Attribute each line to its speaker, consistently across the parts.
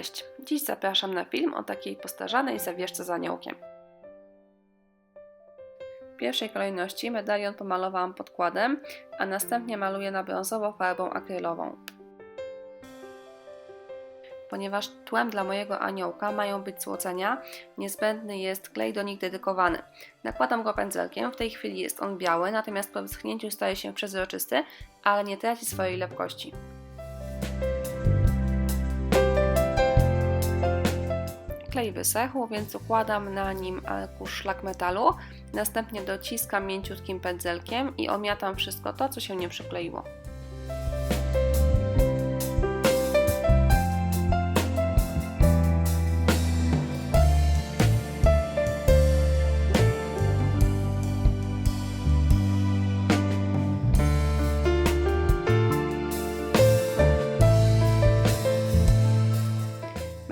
Speaker 1: Cześć! Dziś zapraszam na film o takiej postarzanej zawieszce z aniołkiem. W pierwszej kolejności medalion pomalowałam podkładem, a następnie maluję na brązowo farbą akrylową. Ponieważ tłem dla mojego aniołka mają być złocenia, niezbędny jest klej do nich dedykowany. Nakładam go pędzelkiem, w tej chwili jest on biały, natomiast po wyschnięciu staje się przezroczysty, ale nie traci swojej lepkości. Klej wysechł, więc układam na nim arkusz szlak metalu, następnie dociskam mięciutkim pędzelkiem i omiatam wszystko to, co się nie przykleiło.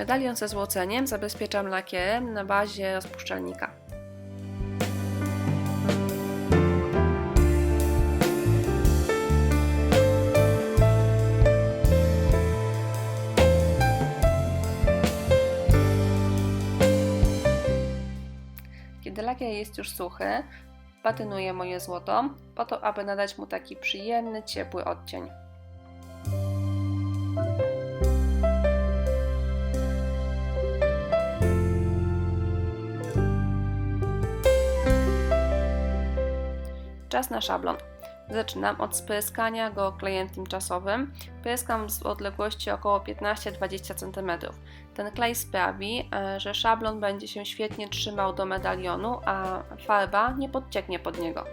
Speaker 1: Medalion ze złoceniem zabezpieczam lakierem na bazie rozpuszczalnika. Kiedy lakier jest już suchy, patynuję moje złoto, po to aby nadać mu taki przyjemny, ciepły odcień. Czas na szablon. Zaczynam od spryskania go klejem tymczasowym. Pryskam z odległości około 15-20 cm. Ten klej sprawi, e, że szablon będzie się świetnie trzymał do medalionu, a farba nie podcieknie pod niego.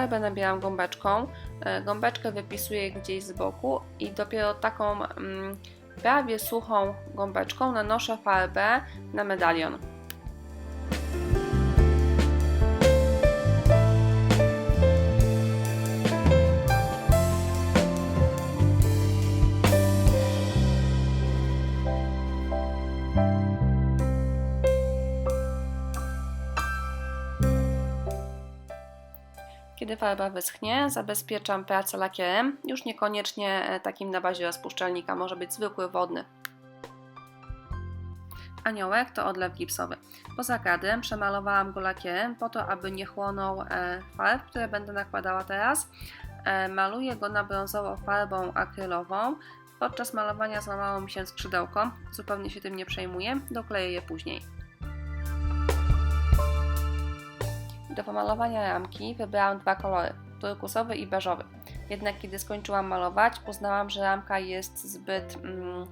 Speaker 1: Farbę nabieram gąbeczką. E, Gąbeczkę wypisuję gdzieś z boku i dopiero taką mm, prawie suchą gąbeczką nanoszę farbę na medalion. Kiedy farba wyschnie, zabezpieczam pracę lakierem, już niekoniecznie e, takim na bazie rozpuszczalnika, może być zwykły wodny. Aniołek to odlew gipsowy. Poza kadrem przemalowałam go lakierem po to, aby nie chłonął e, farb, które będę nakładała teraz. E, maluję go na brązowo farbą akrylową. Podczas malowania złamało mi się skrzydełko, zupełnie się tym nie przejmuję, dokleję je później. Do pomalowania ramki wybrałam dwa kolory, turkusowy i beżowy. Jednak kiedy skończyłam malować, uznałam, że ramka jest zbyt mm,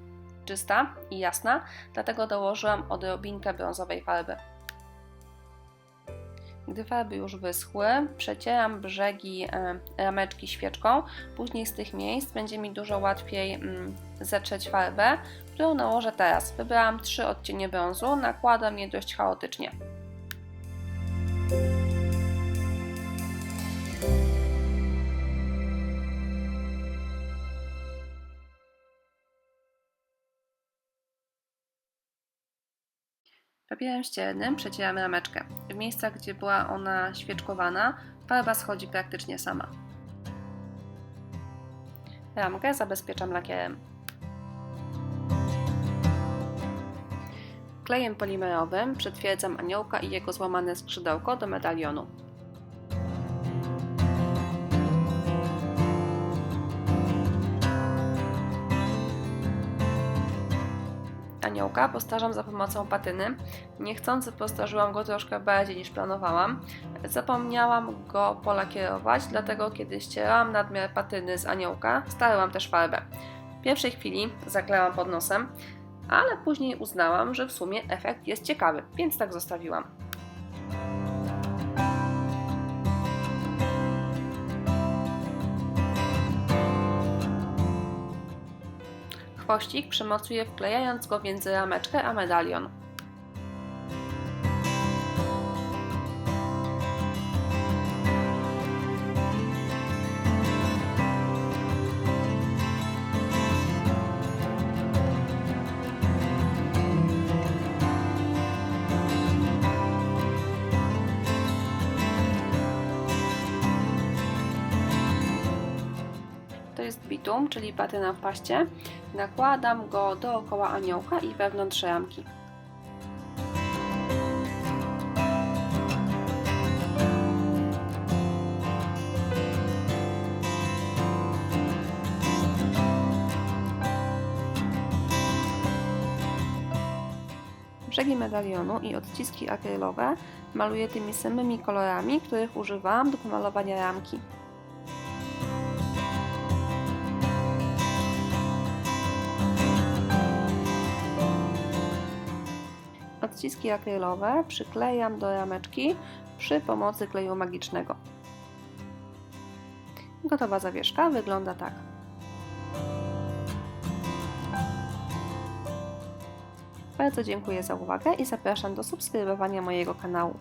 Speaker 1: czysta i jasna, dlatego dołożyłam odrobinkę brązowej farby. Gdy farby już wyschły, przecieram brzegi e, rameczki świeczką. Później z tych miejsc będzie mi dużo łatwiej mm, zetrzeć farbę, którą nałożę teraz. Wybrałam trzy odcienie brązu, nakładam je dość chaotycznie. Papierem ściernym przecieram rameczkę. W miejscach, gdzie była ona świeczkowana, farba schodzi praktycznie sama. Ramkę zabezpieczam lakierem. Klejem polimerowym przytwierdzam aniołka i jego złamane skrzydełko do medalionu. Aniołka postarzam za pomocą patyny. Niechcący postarzyłam go troszkę bardziej niż planowałam. Zapomniałam go polakierować, dlatego kiedy ścierałam nadmiar patyny z aniołka, starłam też farbę. W pierwszej chwili zaklęłam pod nosem, ale później uznałam, że w sumie efekt jest ciekawy, więc tak zostawiłam. Chwościk przymocuję wklejając go między rameczkę a medalion. Jest bitum, czyli patyna w paście. Nakładam go dookoła aniołka i wewnątrz ramki. Brzegi medalionu i odciski akrylowe maluję tymi samymi kolorami, których używałam do pomalowania ramki. Odciski akrylowe przyklejam do rameczki przy pomocy kleju magicznego. Gotowa zawieszka wygląda tak. Bardzo dziękuję za uwagę i zapraszam do subskrybowania mojego kanału.